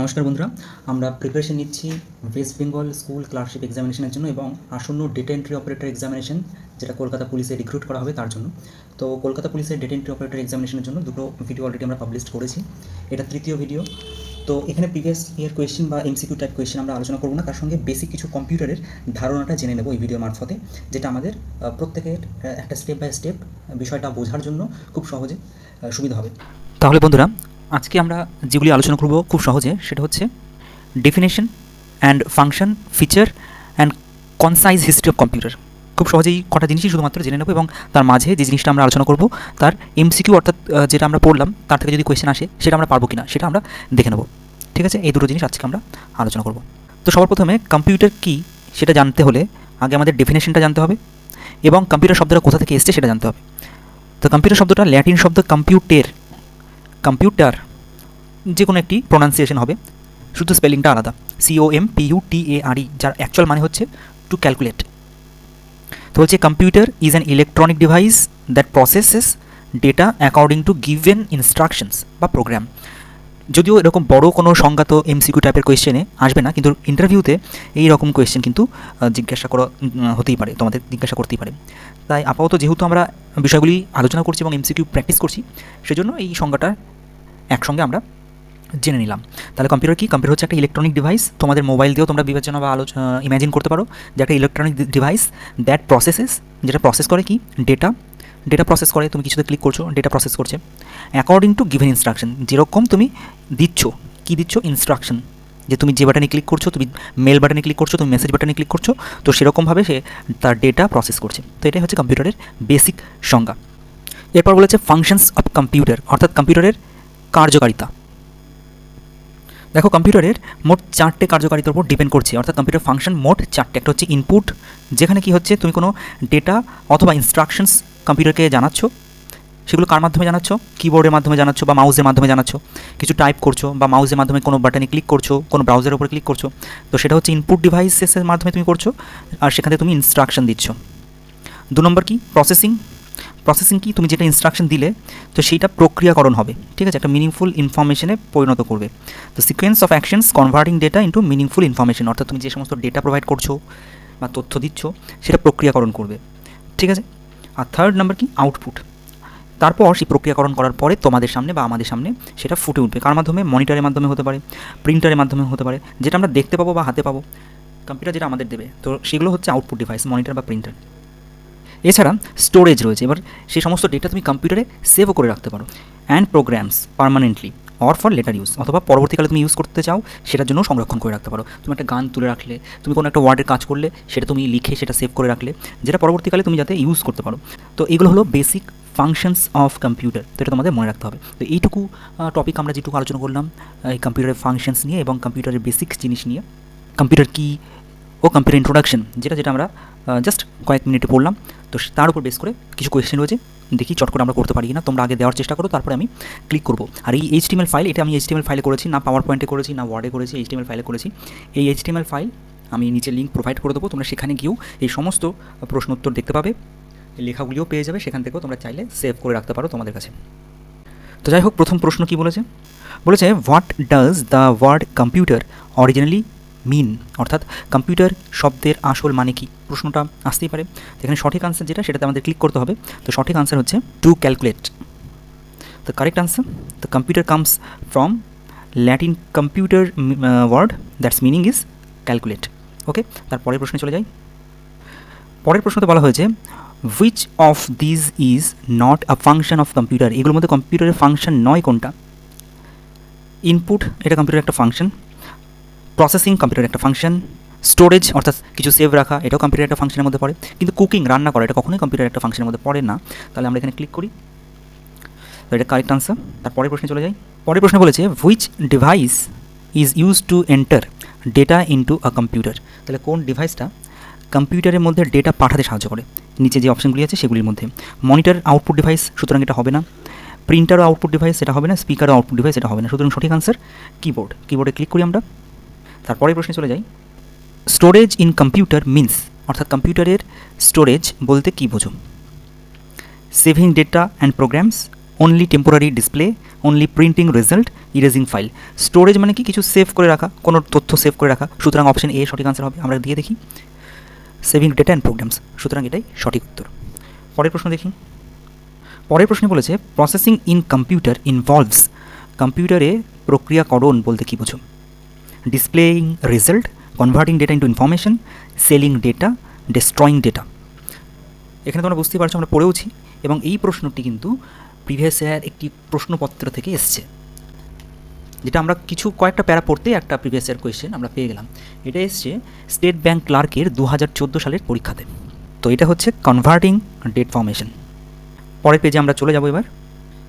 নমস্কার বন্ধুরা, আমরা প্রিপারেশন নিচ্ছি ওয়েস্ট বেঙ্গল স্কুল ক্লার্কশিপ এক্সামিনেশনের জন্য এবং আসন্ন ডেটা এন্ট্রি অপারেটর এক্সামিনেশন যেটা কলকাতা পুলিশে রিক্রুট করা হবে তার জন্য। তো কলকাতা পুলিশের ডেটা এন্ট্রি অপারেটর এক্সামিনেশনের জন্য দুটো ভিডিও অলরেডি আমরা পাবলিশ করেছি। এটা তৃতীয় ভিডিও তো এখানে প্রিভিয়াস ইয়ার কোয়েশ্চেন বা এমসিকিউ টাইপ কোয়েশ্চেন আমরা আলোচনা করব না, তার সঙ্গে বেসিক কিছু কম্পিউটারের ধারণাটা জেনে নেব এই ভিডিও মারফতে, যেটা আমাদের প্রত্যেকের একটা স্টেপ বাই স্টেপ বিষয়টা বোঝার জন্য খুব সহজে সুবিধা হবে। তাহলে বন্ধুরা আজকে আমরা যেগুলি আলোচনা করব খুব সহজে, সেটা হচ্ছে definition and function feature and concise history of computer খুব সহজেই কটা জিনিসই শুধুমাত্র জেনে নেব এবং তার মাঝে যে জিনিসটা আমরা আলোচনা করব, তার এমসিকিউ অর্থাৎ যেটা আমরা পড়লাম, তার থেকে যদি কোয়েশ্চেন আসে, সেটা আমরা পারব কিনা, সেটা আমরা দেখে নেব। ঠিক আছে? এই দুটো জিনিস আজকে আমরা আলোচনা করব। তো সবার প্রথমে কম্পিউটার কি, সেটা জানতে হলে আগে আমাদের ডেফিনেশনটা জানতে হবে এবং কম্পিউটার শব্দটা কোথা থেকে এসছে সেটা জানতে হবে। তো কম্পিউটার শব্দটা ল্যাটিন শব্দ কম্পিউটের কম্পিউটার যে কোনো একটি প্রোনাউন্সিয়েশন হবে। শুধু স্পেলিংটা আলাদা। C O M P U T A R E যার অ্যাকচুয়াল মানে হচ্ছে টু ক্যালকুলেট তো বলছে computer is an electronic device that processes data according to given instructions বা প্রোগ্রাম যদিও এরকম বড় কোনো সংজ্ঞাত এমসিকিউ টাইপের কোয়েশ্চেনে আসবে না, কিন্তু ইন্টারভিউতে এই রকম কোয়েশ্চেন কিন্তু জিজ্ঞাসা করা হতেই পারে, তোমাদের জিজ্ঞাসা করতেই পারে। তাই আপাতত যেহেতু আমরা বিষয়গুলি আলোচনা করছি এবং এমসিকিউ প্র্যাকটিস করছি, সেজন্য এই সংজ্ঞাটা একসঙ্গে আমরা জেনে নিলাম। তাহলে কম্পিউটার কি? কম্পিউটার হচ্ছে একটা ইলেকট্রনিক ডিভাইস তোমাদের মোবাইল দিয়েও তোমরা বিবেচনা বা আলোচনা ইমাজিন করতে পারো যে একটা ইলেকট্রনিক ডিভাইস দ্যাট প্রসেসেস যেটা প্রসেস করে কি? ডেটা ডেটা প্রসেস করে, তুমি কিছুতে ক্লিক করছ ডেটা প্রসেস করছে। অ্যাকর্ডিং টু গিভেন ইনস্ট্রাকশন যেরকম তুমি দিচ্ছ, কি দিচ্ছ? ইনস্ট্রাকশন যে তুমি যে বাটনে ক্লিক করছ, তুমি মেল বাটনে ক্লিক করছ, তুমি মেসেজ বাটনে ক্লিক করছ, তো সেরকমভাবে সে তার ডেটা প্রসেস করছে। তো এটাই হচ্ছে কম্পিউটারের বেসিক সংজ্ঞা। এরপর বলেছে ফাংশনস অফ কম্পিউটার অর্থাৎ কম্পিউটারের কার্যকারিতা। দেখো, কম্পিউটারের মোট চারটে কার্যকারিতার উপর ডিপেন্ড করছে। অর্থাৎ কম্পিউটার ফাংশন মোট চারটে। একটা হচ্ছে ইনপুট যেখানে কি হচ্ছে, তুমি কোনো ডেটা অথবা ইনস্ট্রাকশনস কম্পিউটারকে জানাচ্ছ, সেগুলো কার মাধ্যমে জানাচ্ছ? কিবোর্ডের মাধ্যমে জানাচ্ছ বা মাউসের মাধ্যমে জানাচ্ছ। কিছু টাইপ করছ বা মাউসের মাধ্যমে কোনো বাটনে ক্লিক করছ, কোনো ব্রাউজারের উপর ক্লিক করছ। তো সেটা হচ্ছে ইনপুট ডিভাইসেসের মাধ্যমে তুমি করছ, আর সেখানে তুমি ইনস্ট্রাকশন দিচ্ছ। দু নম্বর কি? প্রসেসিং প্রসেসিং কি? তুমি যেটা ইনস্ট্রাকশন দিলে, তো সেইটা প্রক্রিয়াকরণ হবে। ঠিক আছে? একটা মিনিংফুল ইনফরমেশনে পরিণত করবে। তো sequence of actions converting data into meaningful information অর্থাৎ তুমি যে সমস্ত ডেটা প্রোভাইড করছ বা তথ্য দিচ্ছ, সেটা প্রক্রিয়াকরণ করবে। ঠিক আছে? আর থার্ড নাম্বার কি? আউটপুট তারপর সেই প্রক্রিয়াকরণ করার পরে তোমাদের সামনে বা আমাদের সামনে সেটা ফুটে উঠবে। কার মাধ্যমে? মনিটরের মাধ্যমে হতে পারে প্রিন্টারের মাধ্যমে হতে পারে, যেটা আমরা দেখতে পাবো বা হাতে পাবো। কম্পিউটার যেটা আমাদের দেবে, তো সেগুলো হচ্ছে আউটপুট ডিভাইস মনিটর বা প্রিন্টার এছাড়া স্টোরেজ রয়েছে। এবার সেই সমস্ত ডেটা তুমি কম্পিউটারে সেভও করে রাখতে পারো। And programs permanently or for later use অথবা পরবর্তীকালে তুমি ইউজ করতে চাও, সেটার জন্য সংরক্ষণ করে রাখতে পারো। তুমি একটা গান তুলে রাখলে, তুমি কোনো একটা ওয়ার্ডের কাজ করলে, সেটা তুমি লিখে সেটা সেভ করে রাখলে, যেটা পরবর্তীকালে তুমি যাতে ইউজ করতে পারো। তো এগুলো হলো বেসিক ফাংশনস অফ কম্পিউটার তো এটা তোমাদের মনে রাখতে হবে। তো এইটুকু টপিক আমরা যেটুকু আলোচনা করলাম এই কম্পিউটারের ফাংশনস নিয়ে এবং কম্পিউটারের বেসিক জিনিস নিয়ে। কম্পিউটার কি ও কম্পিউটার ইন্ট্রোডাকশন যেটা যেটা আমরা জাস্ট কয়েক মিনিটে পড়লাম। তো তার উপর বেস করে কিছু কোয়েশ্চেন রয়েছে। দেখি চট করে আমরা করতে পারি না তোমরা আগে দেওয়ার চেষ্টা করো, তারপরে আমি ক্লিক করব। আর এই এইচটিএমএল ফাইল এটা আমি এইচটিএমএল ফাইলে করেছি, না পাওয়ার পয়েন্টে করেছি, না ওয়ার্ডে করেছি এইচটিএমএল ফাইলে করেছি। এই এইচটিএমএল ফাইল আমি নিচে লিঙ্ক প্রোভাইড করে দেবো। তোমরা সেখানে গিয়েও এই সমস্ত প্রশ্ন উত্তর দেখতে পাবে। লেখাগুলিও পেয়ে যাবে। সেখান থেকেও তোমরা চাইলে সেভ করে রাখতে পারো তোমাদের কাছে। তো যাই হোক, প্রথম প্রশ্ন কি বলেছে? বলেছে what does the word computer originally mean অর্থাৎ কম্পিউটার শব্দের আসল মানে কি? প্রশ্নটা আসতেই পারে। এখানে সঠিক আনসার যেটা, সেটাতে আমাদের ক্লিক করতে হবে। তো সঠিক আনসার হচ্ছে to calculate the correct answer the computer comes from Latin computer word that's meaning is calculate okay তারপরের প্রশ্নে চলে যাই। পরের প্রশ্নতে বলা হয়েছে which of these is not a function of computer এগুলোর মধ্যে কম্পিউটারের ফাংশন নয় কোনটা? ইনপুট এটা কম্পিউটার একটা ফাংশন প্রসেসিং কম্পিউটার একটা ফাংশন স্টোরেজ অর্থাৎ কিছু সেভ রাখা, এটাও কম্পিউটার একটা ফাংশনের মধ্যে পড়ে। কিন্তু কুকিং রান্না করা, এটা কখনোই কম্পিউটার একটা ফাংশনের মধ্যে পড়ে না। তাহলে আমরা এখানে ক্লিক করি। তো এটা কারেক্ট আনসার তারপরের প্রশ্নে চলে যাই। পরের প্রশ্ন বলেছে which device is use to enter data into a computer তাহলে কোন ডিভাইসটা কম্পিউটারের মধ্যে ডেটা পাঠাতে সাহায্য করে? নিচে যে অপশনগুলি আছে, সেগুলির মধ্যে। মনিটর আউটপুট ডিভাইস সুতরাং এটা হবে না। প্রিন্টারও আউটপুট ডিভাইস সেটা হবে না। স্পিকারও আউটপুট ডিভাইস এটা হবে না। সুতরাং সঠিক আনসার কিবোর্ড কিবোর্ডে ক্লিক করি আমরা। তারপরের প্রশ্নে চলে যাই। স্টোরেজ ইন কম্পিউটার মিন্স অর্থাৎ কম্পিউটারের স্টোরেজ বলতে কী বোঝো? Saving data and programs only temporary display only printing result erasing file storage মানে কি? কিছু সেভ করে রাখা, কোনো তথ্য সেভ করে রাখা। সুতরাং অপশন এ সঠিক আনসার হবে, আমরা দিয়ে দেখি। সেভিং ডেটা অ্যান্ড প্রোগ্রামস সুতরাং এটাই সঠিক উত্তর। পরের প্রশ্ন দেখি। পরের প্রশ্নে বলেছে প্রসেসিং ইন কম্পিউটার ইনভলভস কম্পিউটারে প্রক্রিয়াকরণ বলতে কী বোঝো? Displaying result converting data into information selling data destroying data এখানে তোমরা বুঝতেই পারছ, আমরা পড়েওছি, এবং এই প্রশ্নটি কিন্তু প্রিভিয়াস ইয়ার একটি প্রশ্নপত্র থেকে এসছে। যেটা আমরা কিছু কয়েকটা প্যারা পড়তেই একটা প্রিভিয়াস ইয়ার কোয়েশ্চেন আমরা পেয়ে গেলাম। এটা এসছে স্টেট ব্যাংক ক্লার্কের দু হাজার চোদ্দ সালের পরীক্ষাতে। তো এটা হচ্ছে কনভার্টিং ডেট ফর্মেশন পরের পেজে আমরা চলে যাব এবার।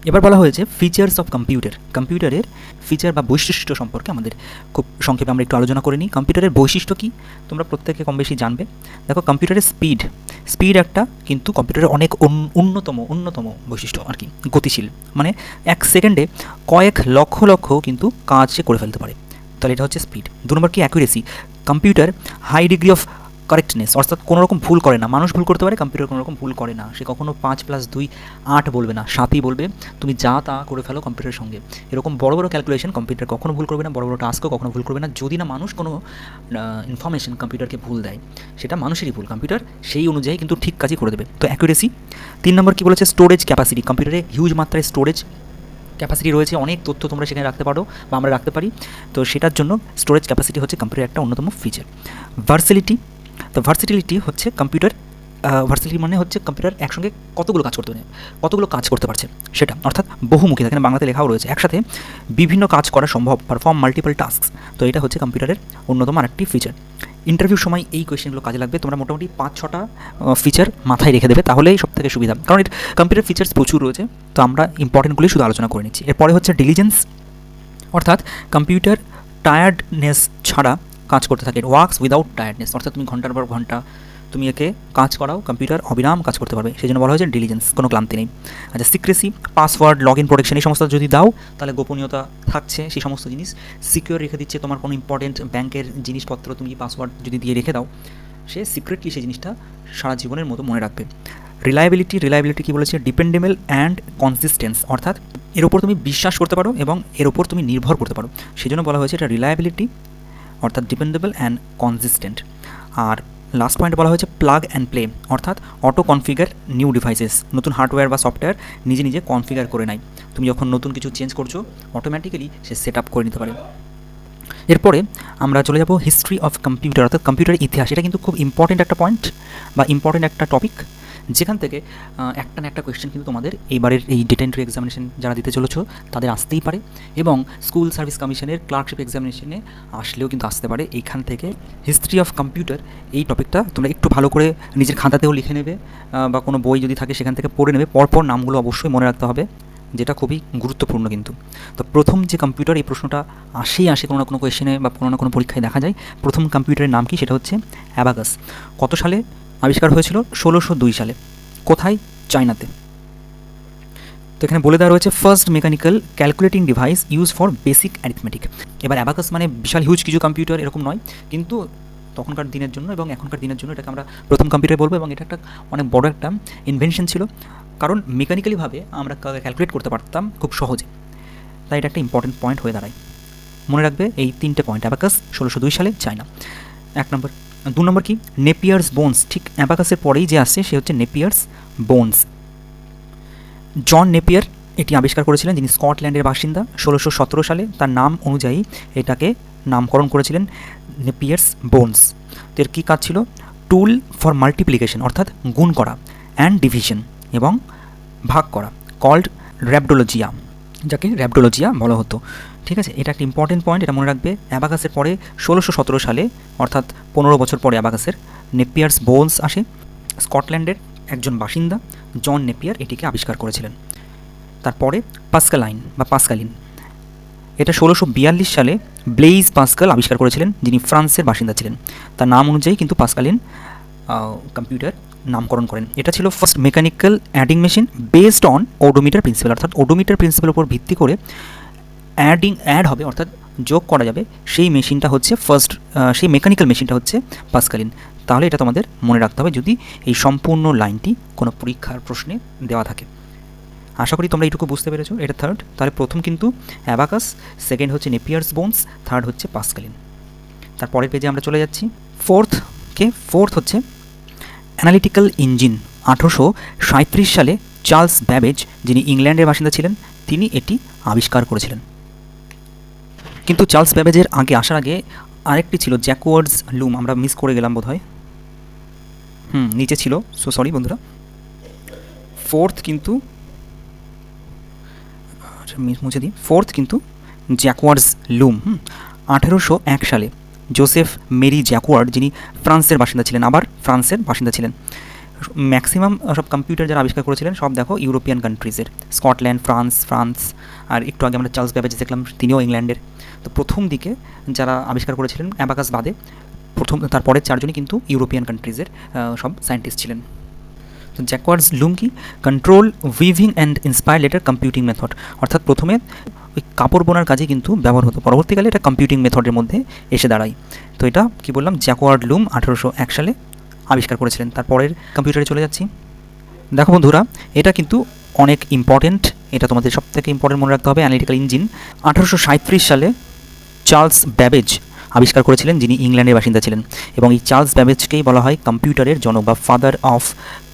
এবার বলা হয়েছে ফিচার্স অফ কম্পিউটার কম্পিউটারের ফিচার বা বৈশিষ্ট্য সম্পর্কে আমাদের খুব সংক্ষেপে আমরা একটু আলোচনা করে নিই। কম্পিউটারের বৈশিষ্ট্য কী? তোমরা প্রত্যেকে কম বেশি জানবে। দেখো, কম্পিউটারের স্পিড স্পিড একটা কিন্তু কম্পিউটারের অনেক উন্নতম অন্যতম বৈশিষ্ট্য আর কি, গতিশীল। মানে এক সেকেন্ডে কয়েক লক্ষ লক্ষ কিন্তু কাজ সে করে ফেলতে পারে। তাহলে এটা হচ্ছে স্পিড দু নম্বর কি accuracy computer high degree of correctness অর্থাৎ কোনো রকম ভুল করে না। মানুষ ভুল করতে পারে কম্পিউটার কোনো রকম ভুল করে না। সে কখনো পাঁচ প্লাস দুই, আট বলবে না, সাতই বলবে, তুমি যা তা করে ফেলো কম্পিউটারের সঙ্গে। এরকম বড় বড় ক্যালকুলেশন কম্পিউটার কখনো ভুল করবে না, বড় বড় টাস্কও কখনো ভুল করবে না। যদি না মানুষ কোনো ইনফরমেশন কম্পিউটারকে ভুল দেয়, সেটা মানুষেরই ভুল। কম্পিউটার সেই অনুযায়ী কিন্তু ঠিক কাজই করে দেবে। তো অ্যাকুরেসি তিন নম্বর কী বলেছে? স্টোরেজ ক্যাপাসিটি কম্পিউটারে হিউজ মাত্রায় স্টোরেজ ক্যাপাসিটি রয়েছে। অনেক তথ্য তোমরা সেখানে রাখতে পারো বা আমরা রাখতে পারি। তো সেটার জন্য স্টোরেজ ক্যাপাসিটি হচ্ছে কম্পিউটার একটা অন্যতম ফিচার ভার্সিলিটি তো ভার্সিটিলিটি হচ্ছে কম্পিউটার ভার্সিলিটি মানে হচ্ছে কম্পিউটার একসঙ্গে কতগুলো কাজ করতে পারে, কতগুলো কাজ করতে পারছে, সেটা, অর্থাৎ বহুমুখী, এখানে বাংলাতে লেখাও রয়েছে। একসাথে বিভিন্ন কাজ করা সম্ভব পারফর্ম মাল্টিপল টাস্ক তো এটা হচ্ছে কম্পিউটারের অন্যতম আরেকটি ফিচার ইন্টারভিউর সময় এই কোয়েশ্চেনগুলো কাজে লাগবে, তোমরা মোটামুটি পাঁচ, ছটা ফিচার মাথায় রেখে দেবে, তাহলেই সব থেকে সুবিধা। কারণ এর কম্পিউটার ফিচার্স প্রচুর রয়েছে, তো আমরা ইম্পর্টেন্টগুলি শুধু আলোচনা করে নিচ্ছি। এরপরে হচ্ছে ডিলিজেন্স অর্থাৎ কম্পিউটার টায়ার্ডনেস ছাড়া কাজ করতে থাকে। ওয়ার্কস উইদাউট টায়ার্ডনেস অর্থাৎ তুমি ঘণ্টার পর ঘণ্টা তুমি একে কাজ করাও কম্পিউটার অবিরাম কাজ করতে পারবে। সেই জন্য বলা হয়েছে ডিলিজেন্স কোনো ক্লান্তি নেই। আচ্ছা secrecy password log in protection এই সমস্ত যদি দাও, তাহলে গোপনীয়তা থাকছে সেই সমস্ত জিনিস। সিকিউর রেখে দিচ্ছে তোমার কোনো ইম্পর্টেন্ট ব্যাংকের জিনিসপত্র তুমি পাসওয়ার্ড যদি দিয়ে রেখে দাও, সে সিক্রেটলি সেই জিনিসটা সারা জীবনের মতো মনে রাখবে। রিলায়েবিলিটি রিলায়েবিলিটি কী বলেছে? ডিপেন্ডেবল অ্যান্ড কনসিস্টেন্স অর্থাৎ এর ওপর তুমি বিশ্বাস করতে পারো এবং এর ওপর তুমি নির্ভর করতে পারো। সেই জন্য বলা হয়েছে এটা রিলায়েবিলিটি অর্থাৎ ডিপেন্ডেবল অ্যান্ড কনসিস্টেন্ট আর লাস্ট পয়েন্ট বলা হয়েছে প্লাগ অ্যান্ড প্লে অর্থাৎ অটো কনফিগার নিউ ডিভাইসেস নতুন হার্ডওয়্যার বা সফটওয়্যার নিজে নিজে কনফিগার করে নেয়। তুমি যখন নতুন কিছু চেঞ্জ করছ অটোমেটিক্যালি সে সেট আপ করে নিতে পারে। এরপরে আমরা চলে যাব হিস্ট্রি অফ কম্পিউটার অর্থাৎ কম্পিউটারের ইতিহাস। এটা কিন্তু খুব ইম্পর্টেন্ট একটা পয়েন্ট বা ইম্পর্টেন্ট একটা টপিক যেখান থেকে একটা না একটা কোয়েশ্চেন কিন্তু তোমাদের এইবারের এই ডেটা এন্ট্রি এক্সামিনেশন যারা দিতে চলেছ, তাদের আসতেই পারে এবং স্কুল সার্ভিস কমিশনের ক্লার্কশিপ এক্সামিনেশনে আসলেও কিন্তু আসতে পারে। এইখান থেকে হিস্ট্রি অফ কম্পিউটার এই টপিকটা তোমরা একটু ভালো করে নিজের খাতাতেও লিখে নেবে বা কোনো বই যদি থাকে সেখান থেকে পড়ে নেবে। পরপর নামগুলো অবশ্যই মনে রাখতে হবে, যেটা খুবই গুরুত্বপূর্ণ কিন্তু। তো প্রথম যে কম্পিউটার এই প্রশ্নটা আসেই আসে কোনো না কোনো কোয়েশনে বা কোনো না কোনো পরীক্ষায় দেখা যায়। প্রথম কম্পিউটারের নাম কি? সেটা হচ্ছে অ্যাবাগাস কত সালে আবিষ্কার হয়েছিল ষোলোশো দুই সালে। কোথায়? চায়নাতে। তো এখানে বলে দেওয়া রয়েছে first mechanical calculating device use for basic arithmetic এবার অ্যাবাকাস মানে বিশাল হিউজ কিছু কম্পিউটার এরকম নয়, কিন্তু তখনকার দিনের জন্য এবং এখনকার দিনের জন্য এটাকে আমরা প্রথম কম্পিউটার বলব এবং এটা একটা অনেক বড় একটা ইনভেনশন ছিল। কারণ মেকানিক্যালিভাবে আমরা ক্যালকুলেট করতে পারতাম খুব সহজে। তাই এটা একটা ইম্পর্টেন্ট পয়েন্ট হয়ে দাঁড়ায়। মনে রাখবে এই তিনটে পয়েন্ট অ্যাবাকাস ষোলোশো দুই সালে, চায়না। এক নম্বর দু নম্বর কি? নেপিয়ার্স বোনস ঠিক অ্যাবাকাসের পরেই যে আসছে সে হচ্ছে নেপিয়ার্স বোনস জন নেপিয়ার এটি আবিষ্কার করেছিলেন, যিনি স্কটল্যান্ডের বাসিন্দা, ষোলোশো সতেরো সালে। তার নাম অনুযায়ী এটাকে নামকরণ করেছিলেন নেপিয়ার্স বোনস এর কী কাজ ছিল? টুল ফর মাল্টিপ্লিকেশন অর্থাৎ গুণ করা অ্যান্ড ডিভিশন এবং ভাগ করা কল্ড র্যাবডোলজিয়া যাকে র্যাবডোলজিয়া বলা হতো। ঠিক আছে? এটা একটা ইম্পর্টেন্ট পয়েন্ট এটা মনে রাখবে। অ্যাবাকাসের পরে ষোলোশো সতেরো সালে, অর্থাৎ পনেরো বছর পরে অ্যাবাকাসের নেপিয়ার্স বোনস আসে, স্কটল্যান্ডের একজন বাসিন্দা, জন নেপিয়ার এটিকে আবিষ্কার করেছিলেন। তারপরে পাস্কালাইন বা পাস্কালিন। এটা ষোলোশো বিয়াল্লিশ সালে ব্লেইজ পাস্কাল আবিষ্কার করেছিলেন, যিনি ফ্রান্সের বাসিন্দা ছিলেন। তার নাম অনুযায়ী কিন্তু পাস্কালিন কম্পিউটার নামকরণ করেন। এটা ছিল first mechanical adding machine based on odometer principle অর্থাৎ ওডোমিটার প্রিন্সিপালের উপর ভিত্তি করে অ্যাডিং অ্যাড হবে, অর্থাৎ যোগ করা যাবে সেই মেশিনটা হচ্ছে ফার্স্ট সেই মেকানিক্যাল মেশিনটা হচ্ছে পাস্কালিন। তাহলে এটা তোমাদের মনে রাখতে হবে যদি এই সম্পূর্ণ লাইনটি কোনো পরীক্ষার প্রশ্নে দেওয়া থাকে। আশা করি তোমরা এইটুকু বুঝতে পেরেছ, এটা থার্ড তাহলে প্রথম কিন্তু অ্যাবাকাস সেকেন্ড হচ্ছে নেপিয়ার্স বোনস থার্ড হচ্ছে পাসকালিন। তারপরের পেজে আমরা চলে যাচ্ছি। ফোর্থ কে ফোর্থ হচ্ছে অ্যানালিটিক্যাল ইঞ্জিন আঠেরোশো সাঁত্রিশ সালে চার্লস ব্যাবেজ যিনি ইংল্যান্ডের বাসিন্দা ছিলেন তিনি এটি আবিষ্কার করেছিলেন। কিন্তু চার্লস ব্যাবেজের আগে আসার আগে আরেকটি ছিল জ্যাকওয়ার্ডস লুম আমরা মিস করে গেলাম বোধহয়। হুম নিচে ছিল সো সরি বন্ধুরা। ফোর্থ কিন্তু আচ্ছা, মুছে দিই। ফোর্থ কিন্তু জ্যাকওয়ার্ডস লুম হুম আঠেরোশো এক সালে। জোসেফ মেরি জ্যাকোয়ার্ড, যিনি ফ্রান্সের বাসিন্দা ছিলেন, আবার ফ্রান্সের বাসিন্দা ছিলেন। ম্যাক্সিমাম সব কম্পিউটার যারা আবিষ্কার করেছিলেন, সব দেখো ইউরোপিয়ান কান্ট্রিজের স্কটল্যান্ড, ফ্রান্স ফ্রান্স, আর একটু আগে আমরা চার্লস ব্যাবেজ দেখলাম, তিনিও ইংল্যান্ডের। তো প্রথম দিকে যারা আবিষ্কার করেছিলেন, অ্যাবাকাস বাদে, প্রথম তারপরে চারজনই কিন্তু ইউরোপিয়ান কান্ট্রিজের সব সায়েন্টিস্ট ছিলেন। তো জ্যাকওয়ার্ডস লুম কি control weaving and inspire later computing method অর্থাৎ প্রথমে ওই কাপড় বোনার কাজে কিন্তু ব্যবহার হতো। পরবর্তীকালে এটা কম্পিউটিং মেথডের মধ্যে এসে দাঁড়ায়। তো এটা কি বললাম? জ্যাকোয়ার্ড লুম আঠেরোশো এক সালে আবিষ্কার করেছিলেন। তারপরের কম্পিউটারে চলে যাচ্ছি। দেখো বন্ধুরা, এটা কিন্তু অনেক ইম্পর্টেন্ট এটা তোমাদের সব থেকে ইম্পর্টেন্ট মনে রাখতে হবে অ্যানালিটিক্যাল ইঞ্জিন আঠারোশো সাঁইত্রিশ সালে চার্লস ব্যাবেজ আবিষ্কার করেছিলেন, যিনি ইংল্যান্ডের বাসিন্দা ছিলেন। এবং এই চার্লস ব্যাবেজকেই বলা হয় কম্পিউটারের জনক বা ফাদার অফ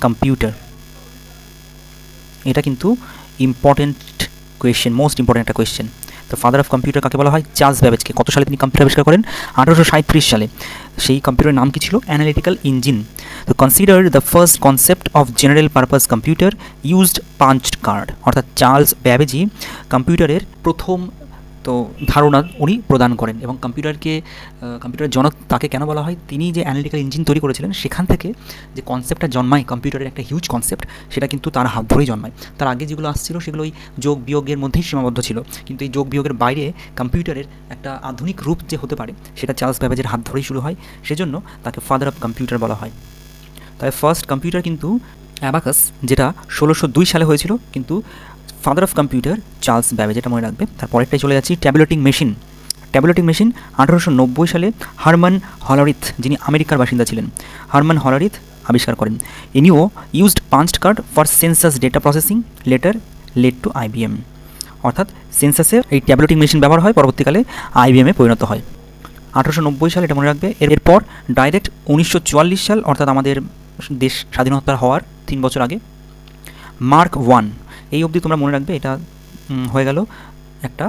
কম্পিউটার এটা কিন্তু ইম্পর্টেন্ট কোয়েশ্চেন মোস্ট ইম্পর্টেন্ট একটা কোয়েশ্চেন তো ফাদার অফ কম্পিউটার কাকে বলা হয়? চার্লস ব্যাবেজকে। কত সালে তিনি কম্পিউটার আবিষ্কার করেন? আঠারোশো সাঁত্রিশ সালে। সেই কম্পিউটারের নাম কি ছিল? অ্যানালিটিক্যাল ইঞ্জিন তো consider the first concept of general purpose computer used punch card অর্থাৎ চার্লস ব্যাবেজি কম্পিউটারের প্রথম তো ধারণা উনি প্রদান করেন এবং কম্পিউটারকে কম্পিউটারের জনক তাকে কেন বলা হয়? তিনি যে অ্যানালিটিক্যাল ইঞ্জিন তৈরি করেছিলেন, সেখান থেকে যে কনসেপ্টটা জন্মায়, কম্পিউটারের একটা হিউজ কনসেপ্ট সেটা কিন্তু তার হাত ধরেই জন্মায়। তার আগে যেগুলো আসছিল, সেগুলো ওই যোগ বিয়োগের মধ্যেই সীমাবদ্ধ ছিল। কিন্তু এই যোগ বিয়োগের বাইরে কম্পিউটারের একটা আধুনিক রূপ যে হতে পারে, সেটা চার্লস ব্যাবেজের হাত ধরেই শুরু হয়। সেজন্য তাকে ফাদার অফ কম্পিউটার বলা হয়। তাই ফার্স্ট কম্পিউটার কিন্তু অ্যাবাকাস যেটা ষোলোশো দুই সালে হয়েছিল, কিন্তু father of computer Charles Babbage এটা মনে রাখবে। তারপরেরটাই চলে যাচ্ছি ট্যাবলেটিং মেশিন ট্যাবলেটিং মেশিন আঠারোশো নব্বই সালে হারমান হলারিথ, যিনি আমেরিকার বাসিন্দা ছিলেন, হারমান হলারিথ আবিষ্কার করেন। ইনিও used punched card for census data processing later led to IBM অর্থাৎ সেন্সাসে এই ট্যাবলেটিং মেশিন ব্যবহার হয়, পরবর্তীকালে আইবিএমে পরিণত হয়। আঠারোশো নব্বই সাল এটা মনে রাখবে, এরপর ডাইরেক্ট উনিশশো চুয়াল্লিশ সাল, অর্থাৎ আমাদের দেশ স্বাধীনতা হওয়ার তিন বছর আগে মার্ক ওয়ান এই অবধি তোমরা মনে রাখবে এটা হয়ে গেল একটা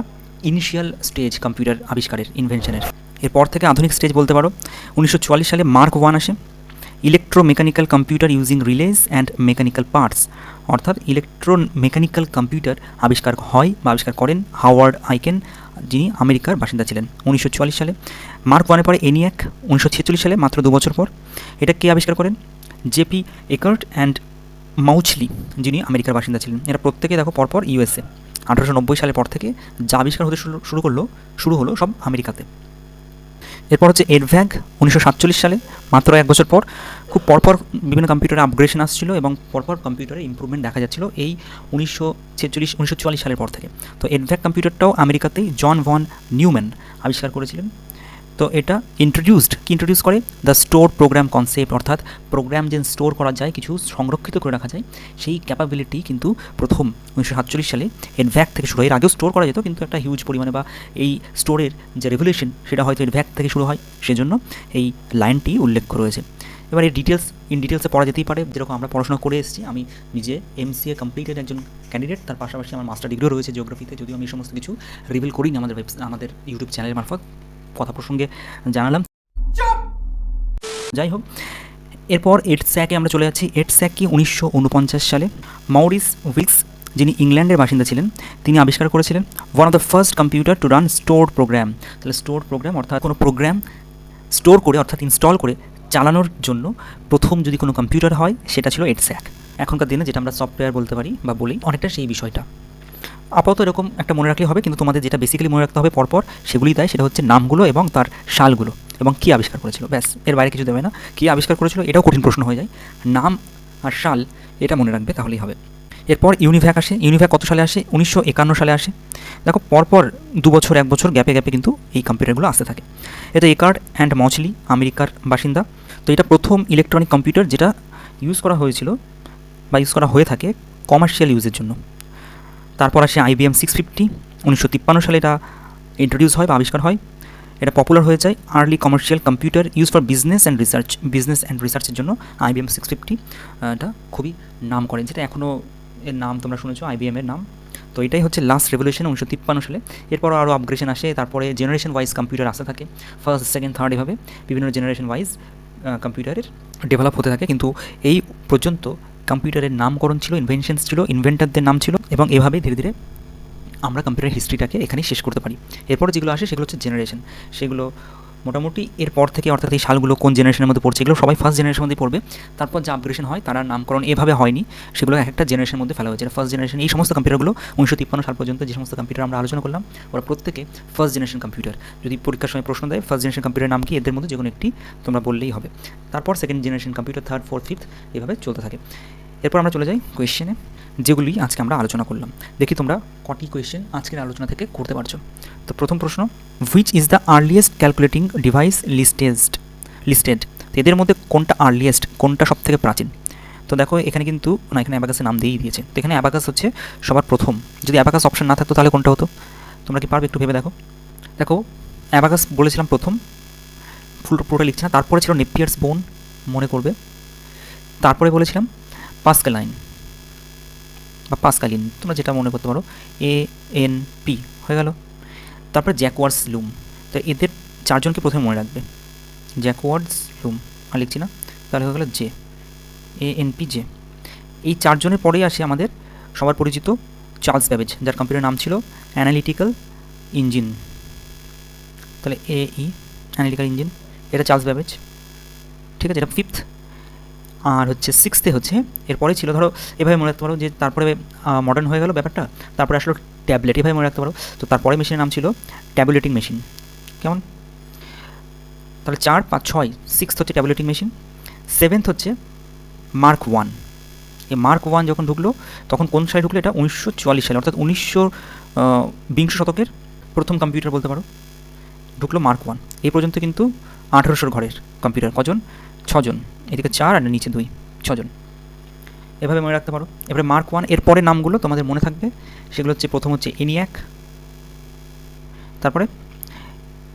ইনিশিয়াল স্টেজ কম্পিউটার আবিষ্কারের ইনভেনশনের এরপর থেকে আধুনিক স্টেজ বলতে পারো। উনিশশো চুয়াল্লিশ সালে মার্ক ওয়ান আসে। Electromechanical computer using relays and mechanical parts অর্থাৎ ইলেকট্রো মেকানিক্যাল কম্পিউটার আবিষ্কার হয় বা আবিষ্কার করেন হাওয়ার্ড আইকেন, যিনি আমেরিকার বাসিন্দা ছিলেন উনিশশো চুয়াল্লিশ সালে। মার্ক ওয়ানের পরে এনিয়াক উনিশশো ছেচল্লিশ সালে, মাত্র দু বছর পর। এটা কে আবিষ্কার করেন? জেপি একার্ট অ্যান্ড মাউচলি যিনি আমেরিকার বাসিন্দা ছিলেন। এরা প্রত্যেকে দেখো পরপর ইউএসএ। আঠারোশো নব্বই সালের পর থেকে যা আবিষ্কার হতে শুরু শুরু করল, শুরু হলো সব আমেরিকাতে। এরপর হচ্ছে এডভ্যাগ উনিশশো সাতচল্লিশ সালে, মাত্র এক বছর পর খুব পরপর বিভিন্ন কম্পিউটারে আপগ্রেশন আসছিল এবং পরপর কম্পিউটারে ইমপ্রুভমেন্ট দেখা যাচ্ছিল এই উনিশশো ছেচল্লিশ, উনিশশো চুয়াল্লিশ সালের পর থেকে। তো এডভ্যাগ কম্পিউটারটাও আমেরিকাতেই জন ভন নিউম্যান আবিষ্কার করেছিলেন। তো এটা ইন্ট্রোডিউসড কি ইন্ট্রোডিউস করে? দ্য স্টোর প্রোগ্রাম কনসেপ্ট অর্থাৎ প্রোগ্রাম যে স্টোর করা যায়, কিছু সংরক্ষিত করে রাখা যায়, সেই ক্যাপাবিলিটি কিন্তু প্রথম উনিশশো সাতচল্লিশ সালে এডভ্যাক থেকে শুরু হয়। এর আগেও স্টোর করা যেত, কিন্তু একটা হিউজ পরিমাণে বা এই স্টোরের যে রেভলিউশন সেটা হয়তো এডভ্যাক থেকে শুরু হয়। সেজন্য এই লাইনটি উল্লেখ রয়েছে এবার এই ডিটেলস ইন ডিটেলসে পড়া যেতেই পারে। যেরকম আমরা পড়াশোনা করে এসেছি, আমি নিজে এমসিএ কমপ্লিটেড একজন ক্যান্ডিডেট তার পাশাপাশি আমার মাস্টার ডিগ্রিও রয়েছে জিওগ্রাফিতে যদিও আমি সমস্ত কিছু রিভিল করিনি আমাদের ওয়েব আমাদের ইউটিউব চ্যানেলের মারফত। কথা প্রসঙ্গে জানালাম। যাই হোক এরপর এডস্যাকে আমরা চলে যাচ্ছি। এডস্যাক কি উনিশশো উনপঞ্চাশ সালে? মাউরিস উইক্স যিনি ইংল্যান্ডের বাসিন্দা ছিলেন তিনি আবিষ্কার করেছিলেন one of the first computer to run store program তাহলে স্টোর প্রোগ্রাম অর্থাৎ কোনো প্রোগ্রাম স্টোর করে অর্থাৎ ইনস্টল করে চালানোর জন্য প্রথম যদি কোনো কম্পিউটার হয় সেটা ছিল এডস্যাক এখনকার দিনে যেটা আমরা সফটওয়্যার বলতে পারি বা বলি অনেকটা সেই বিষয়টা। আপাতত এরকম একটা মনে রাখলে হবে, কিন্তু তোমাদের যেটা বেসিক্যালি মনে রাখতে হবে পরপর, সেগুলি দেয় সেটা হচ্ছে নামগুলো এবং তার সালগুলো এবং কী আবিষ্কার করেছিল। ব্যাস, এর বাইরে কিছু দেবে না। কী আবিষ্কার করেছিল? এটাও কঠিন প্রশ্ন হয়ে যায়। নাম আর সাল, এটা মনে রাখবে, তাহলেই হবে। এরপর ইউনিভ্যাক আসে। ইউনিভ্যাক কত সালে আসে? উনিশশো একান্ন সালে আসে। দেখো, পরপর দু বছর, এক বছর গ্যাপে গ্যাপে কিন্তু এই কম্পিউটারগুলো আসতে থাকে। এটা একার্ড অ্যান্ড মচলি আমেরিকার বাসিন্দা। তো এটা প্রথম ইলেকট্রনিক কম্পিউটার যেটা ইউজ করা হয়েছিল বা ইউজ করা হয়ে থাকে কমার্শিয়াল ইউজের জন্য। তারপর আসে আইবিএম সিক্স ফিফটি উনিশশো তিপ্পান্ন সালে এটা ইন্ট্রোডিউস হয় বা আবিষ্কার হয়। এটা পপুলার হয়ে যায় early commercial computer use for business and research business and রিসার্চের জন্য আইবিএম সিক্স ফিফটি এটা খুবই নাম করেন, যেটা এখনও এর নাম তোমরা শুনেছো, আইবিএম এর নাম। তো এটাই হচ্ছে লাস্ট রেভলিউশন উনিশশো তিপ্পান্ন সালে। এরপর আরও আপগ্রেশন আসে, তারপরে জেনারেশন ওয়াইজ কম্পিউটার আসতে থাকে ফার্স্ট সেকেন্ড থার্ড এভাবে বিভিন্ন জেনারেশন ওয়াইজ কম্পিউটারের ডেভেলপ হতে থাকে। কিন্তু এই পর্যন্ত কম্পিউটারের নামকরণ ছিল ইনভেনশনস ছিল ইনভেন্টারদের নাম ছিল এবং এভাবে ধীরে ধীরে আমরা কম্পিউটার হিস্ট্রিটাকে এখানেই শেষ করতে পারি। এরপরে যেগুলো আসে সেগুলো হচ্ছে জেনারেশন সেগুলো মোটামুটি এরপর থেকে অর্থাৎ এই সালগুলো কোন জেনারেশনের মধ্যে পড়ছে এগুলো সবাই ফার্স্ট জেনারেশনের মধ্যে পড়বে। তারপর যে আপগ্রেশন হয় তারা নামকরণ এভাবে হয়নি। সেগুলো এক একটা জেনারেশনের মধ্যে ফেলা হয়েছে। ফার্স্ট জেনারেশন এই সমস্ত কম্পিউটারগুলো উনিশশো তিপ্পান্ন সাল পর্যন্ত যে সমস্ত কম্পিউটার আমরা আলোচনা করলাম, ওরা প্রত্যেকে ফার্স্ট জেনারেশন কম্পিউটার যদি পরীক্ষার সময় প্রশ্ন দেয় ফার্স্ট জেনারেশন কম্পিউটার নাম কি? এদের মধ্যে যে কোনো একটি তোমরা বললেই হবে। তারপর second generation computer third fourth fifth এভাবে চলতে থাকে। এরপর আমরা চলে যাই কোয়েশ্চেনে যেগুলি আজকে আমরা আলোচনা করলাম। দেখি তোমরা কটি কোয়েশ্চেন আজকের আলোচনা থেকে করতে পারছ। তো প্রথম প্রশ্ন which is the earliest calculating device listest listed তো এদের মধ্যে কোনটা আর্লিয়েস্ট কোনটা সব থেকে প্রাচীন? তো দেখো, এখানে কিন্তু, না, এখানে অ্যাবাকাসের নাম দিয়েই দিয়েছে। তো এখানে অ্যাবাকাস হচ্ছে সবার প্রথম। যদি অ্যাবাকাস অপশন না থাকতো, তাহলে কোনটা হতো? তোমরা কি পারবে একটু ভেবে দেখো? দেখো অ্যাবাকাস বলেছিলাম প্রথম, ফুল, পুরোটা লিখছে না। তারপরে ছিল নেপিয়ার্স বোন মনে করবে। তারপরে বলেছিলাম পাস্কালাইন বা পাস্কালিন, তোমরা যেটা মনে করতে পারো এ এন পি হয়ে গেল। তারপরে জ্যাকওয়ার্ডস লুম। তো এদের চারজনকে প্রথমে মনে রাখবে। জ্যাকওয়ার্ডস লুম, আর লিখছি না, তাহলে হয়ে গেল J A N P J. এই চারজনের পরেই আসে আমাদের সবার পরিচিত চার্লস ব্যাবেজ, যার কম্পিউটার নাম ছিল অ্যানালিটিক্যাল ইঞ্জিন তাহলে এ ই অ্যানালিটিক্যাল ইঞ্জিন এটা চার্লস ব্যাবেজ। ঠিক আছে, এটা ফিফথ আর হচ্ছে সিক্সথে হচ্ছে, এরপরে ছিল ধরো, এভাবে মনে রাখতে পারো যে তারপরে মডার্ন হয়ে গেল ব্যাপারটা, তারপরে আসলো ট্যাবলেট এভাবে মনে রাখতে পারো। তো তারপরে মেশিনের নাম ছিল ট্যাবলেটিং মেশিন কেমন? তাহলে চার, পাঁচ, ছয় সিক্সথ হচ্ছে ট্যাবলেটিং মেশিন সেভেন্থ হচ্ছে মার্ক ওয়ান এই মার্ক ওয়ান যখন ঢুকলো, তখন কোন সালে ঢুকলো এটা? উনিশশো চুয়াল্লিশ সালে, অর্থাৎ উনিশশো বিংশ শতকের প্রথম কম্পিউটার বলতে পারো। ঢুকলো মার্ক ওয়ান এই পর্যন্ত কিন্তু আঠেরোশোর ঘরের কম্পিউটার কজন? ছজন। এদিকে চার আর নিচে দুই, ছজন। এভাবে মনে রাখতে পারো। এবারে মার্ক ওয়ানের পরে নামগুলো তোমাদের মনে থাকবে। সেগুলো হচ্ছে প্রথম হচ্ছে এনিয়াক তারপরে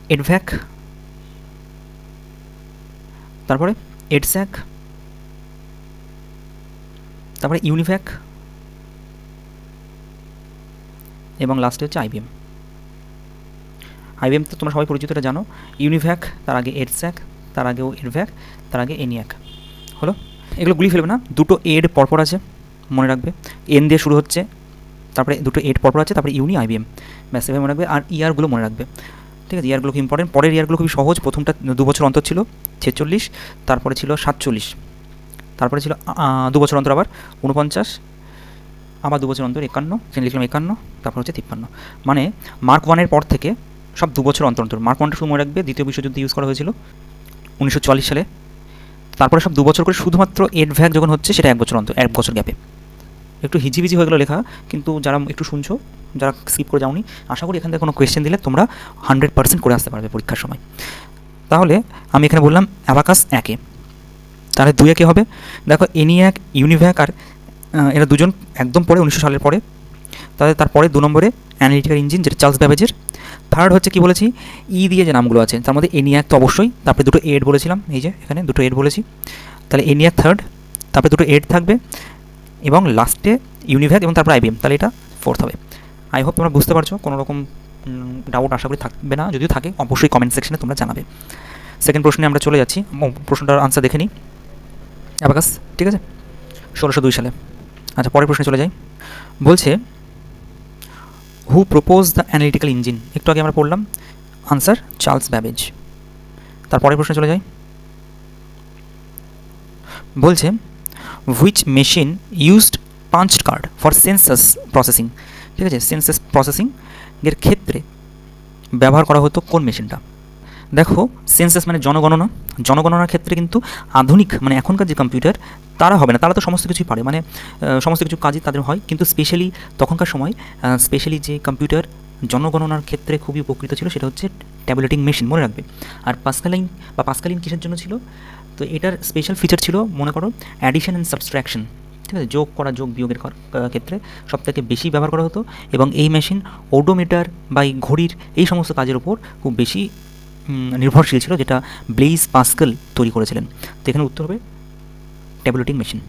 এডভ্যাক তারপরে এডস্যাক তারপরে ইউনিভ্যাক এবং লাস্টে হচ্ছে আইবিএম আইবিএম তো তোমরা সবাই পরিচিত এটা জানো। ইউনিভ্যাক তার আগে এডস্যাক তার আগেও এডভ্যাক তার আগে এনিয়াক হলো? এগুলো গুলি ফেলবে না। দুটো এড পরপর আছে, মনে রাখবে। এন দিয়ে শুরু হচ্ছে, তারপরে দুটো এড পরপর আছে, তারপরে ইউনি আইবিএম ব্যাস মনে রাখবে। আর ইয়ারগুলো মনে রাখবে। ঠিক আছে, ইয়ারগুলো খুব ইম্পর্টেন্ট পরের ইয়ারগুলো খুবই সহজ। প্রথমটা দু বছর অন্তর ছিল, ছেচল্লিশ। তারপরে ছিল সাতচল্লিশ। তারপরে ছিল দু বছর অন্তর আবার উনপঞ্চাশ আবার দু বছর অন্তর একান্ন। এখানে লিখলাম একান্ন। তারপর হচ্ছে তিপ্পান্ন। মানে মার্ক ওয়ানের পর থেকে সব দু বছর অন্তর অন্তর। মার্ক ওয়ানটা মনে রাখবে। দ্বিতীয় বিশ্বযুদ্ধে ইউজ করা হয়েছিল উনিশশো চুয়াল্লিশ সালে। তারপরে সব দু বছর করে শুধুমাত্র এড ভ্যাক যখন হচ্ছে, সেটা এক বছর অন্তর, এক বছর গ্যাপে একটু হিজিবিজি হয়ে গেলো লেখা, কিন্তু যারা একটু শুনছো, যারা স্কিপ করে যাওনি, আশা করি এখান থেকে কোনো কোয়েশ্চেন দিলে তোমরা হান্ড্রেড পার্সেন্ট করে আসতে পারবে পরীক্ষার সময়। তাহলে আমি এখানে বললাম, অ্যাবাকাস একে তাহলে দুই একে হবে? দেখো, এনিয়াক, ইউনিভ্যাক আর এরা দুজন একদম পরে, উনিশশো সালের পরে। তাহলে তারপরে দু নম্বরে অ্যানালিটিক্যাল ইঞ্জিন যেটা চার্লস ব্যাবেজের থার্ড হচ্ছে কি বলেছি? ই দিয়ে যে নামগুলো আছে, তার মধ্যে এনিয়াক তো অবশ্যই। তারপরে দুটো এড বলেছিলাম, এই যে এখানে দুটো এড বলেছি। তাহলে এনিয়াক থার্ড তারপরে দুটো এড থাকবে। এবং লাস্টে ইউনিভ্যাক এবং তারপরে আইবিএম তাহলে এটা ফোর্থ হবে। আই হোপ তোমরা বুঝতে পারছ, কোনো রকম ডাউট আশা করি থাকবে না। যদিও থাকে, অবশ্যই কমেন্ট সেকশনে তোমরা জানাবে। সেকেন্ড প্রশ্নে আমরা চলে যাচ্ছি। প্রশ্নটার আনসার দেখে নিই। অ্যাবাকাস ঠিক আছে? ষোলোশো দুই সালে। আচ্ছা পরের প্রশ্নে চলে যাই। বলছে who propose the analytical engine একটু আগে আমরা পড়লাম। আনসার চার্লস ব্যাবেজ তারপরের প্রশ্ন চলে যাই। বলছে which machine used punched card for census processing ঠিক আছে সেন্সাস প্রসেসিং এর ক্ষেত্রে ব্যবহার করা হতো কোন মেশিনটা দেখো সেন্সাস মানে জনগণনা। জনগণনার ক্ষেত্রে কিন্তু আধুনিক মানে এখনকার যে কম্পিউটার তারা হবে না। তারা তো সমস্ত কিছুই পারে। মানে সমস্ত কিছু কাজই তাদের হয়। কিন্তু স্পেশালি তখনকার সময় স্পেশালি যে কম্পিউটার জনগণনার ক্ষেত্রে খুবই উপকৃত ছিল সেটা হচ্ছে ট্যাবলেটিং মেশিন মনে রাখবে। আর পাসকালাইন বা পাসকালিন কিসের জন্য ছিল? তো এটার স্পেশাল ফিচার ছিল, মনে করো অ্যাডিশন অ্যান্ড সাবস্ট্রাকশন ঠিক আছে? যোগ করা, যোগ বিয়োগের ক্ষেত্রে সবথেকে বেশি ব্যবহার করা হতো। এবং এই মেশিন ওডোমিটার বা এই ঘড়ির এই সমস্ত কাজের উপর খুব বেশি নির্ভরশীল ছিল, যেটা ব্লেইজ পাস্কেল তৈরি করেছিলেন। তো এখানে উত্তর হবে ট্যাবলেটিং মেশিন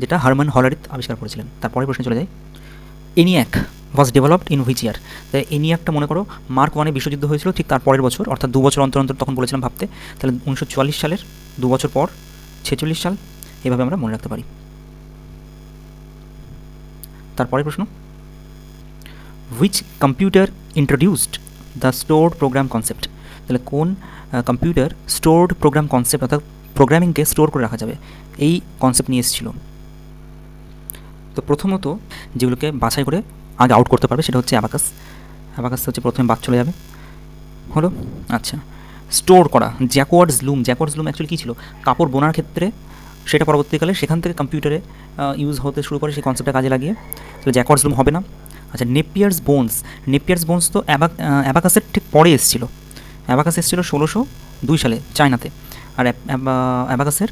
যেটা হারমান হলারিত আবিষ্কার করেছিলেন। তারপরে প্রশ্নে চলে যায় ENIAC was developed in which year তাই এনিয়াকটা মনে করো মার্ক ওয়ানে বিশ্বযুদ্ধ হয়েছিল, ঠিক তার পরের বছর, অর্থাৎ দু বছর অন্তর অন্তর তখন বলেছিলাম ভাবতে। তাহলে উনিশশো চুয়াল্লিশ সালের দু বছর পর, ছেচল্লিশ সাল, এভাবে আমরা মনে রাখতে পারি। তারপরে প্রশ্ন which computer introduced the stored program concept তাহলে কোন কম্পিউটার স্টোর্ড প্রোগ্রাম কনসেপ্ট অর্থাৎ প্রোগ্রামিংকে স্টোর করে রাখা যাবে? এই কনসেপ্ট নিয়ে এসেছিল। তো প্রথমত যেগুলোকে বাছাই করে আগে আউট করতে পারবে সেটা হচ্ছে অ্যাবাকাস অ্যাবাকাস হচ্ছে প্রথমে বাদ চলে যাবে। হলো? আচ্ছা। স্টোর করা জ্যাকওয়ার্ডস লুম জ্যাকওয়ার্ডস লুম অ্যাকচুয়ালি কী ছিল? কাপড় বোনার ক্ষেত্রে সেটা পরবর্তীকালে সেখান থেকে কম্পিউটারে ইউজ হতে শুরু করে সেই কনসেপ্টটা কাজে লাগিয়ে। তো জ্যাকওয়ার্ডস লুম হবে না। আচ্ছা নেপিয়ার্স বোনস নেপিয়ার্স বোনস তো অ্যাবাক অ্যাবাকাসের ঠিক পরে এসেছিল। অ্যাবাকাস এসেছিল ষোলোশো দুই সালে চায়নাতে। আর অ্যাবাকাসের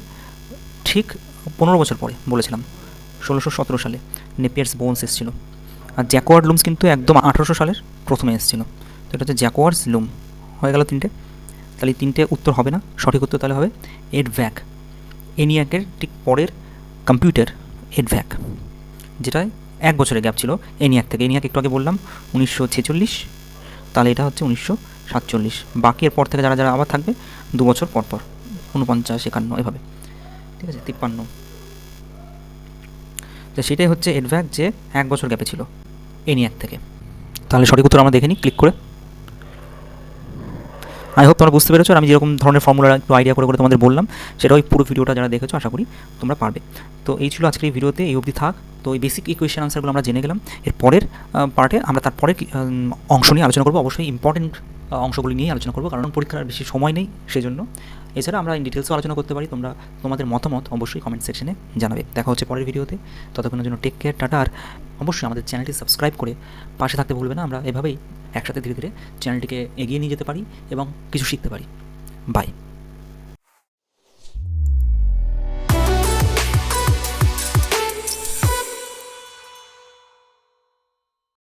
ঠিক পনেরো বছর পরে বলেছিলাম, ষোলোশো সতেরো সালে নেপিয়ার্স বোনস এসেছিল। আর জ্যাকোয়ার্ড লুমস কিন্তু একদম আঠারোশো সালের প্রথমে এসেছিল। তো এটা হচ্ছে জ্যাকোয়ার্স লুম। হয়ে গেল তিনটে। তাহলে তিনটে উত্তর হবে না, সঠিক উত্তর তাহলে হবে এডভ্যাক। এনিয়াকের ঠিক পরের কম্পিউটার এডভ্যাক, যেটায় এক বছরের গ্যাপ ছিল এনিয়াক থেকে। এনিয়াক একটু আগে বললাম, উনিশশো ছেচল্লিশ। তাহলে এটা হচ্ছে উনিশশো সাতচল্লিশ। বাকি এর পর থেকে যারা যারা আবার থাকবে, দু বছর পর পর উনপঞ্চাশ একান্ন, এভাবে। ঠিক আছে, তিপ্পান্ন। তো সেটাই হচ্ছে এডভ্যাক যে এক বছর গ্যাপে ছিল এনিয়াক থেকে। তাহলে সঠিক উত্তর আমরা দেখে নিই ক্লিক করে। আই হোপ তোমরা বুঝতে পেরেছ আমি যেরকম ধরনের ফর্মুলা একটু আইডিয়া করে করে তোমাদের বললাম সেটা ওই পুরো ভিডিওটা যারা দেখেছ, আশা করি তোমরা পারবে। তো এই ছিল আজকের এই ভিডিওতে এই অবধি থাক। তো এই বেসিক ইকুয়েশন আনসারগুলো আমরা জেনে গেলাম। এর পরের পার্টে আমরা তারপরে অংশ নিয়ে আলোচনা করব। অবশ্যই ইম্পর্টেন্ট অংশগুলি নিয়ে আলোচনা করব, কারণ পরীক্ষার বেশি সময় নেই সেজন্য। এছাড়া আমরা ইন ডিটেলসও আলোচনা করতে পারি। তোমরা তোমাদের মতামত অবশ্যই কমেন্ট সেকশনে জানাবে। দেখা হচ্ছে পরের ভিডিওতে ততক্ষণের জন্য টেক কেয়ার টাটা। আর অবশ্যই আমাদের চ্যানেলটি সাবস্ক্রাইব করে পাশে থাকতে ভুলবে না। আমরা এভাবেই একসাথে ধীরে ধীরে চ্যানেলটিকে এগিয়ে নিয়ে যেতে পারি এবং কিছু শিখতে পারি। বাই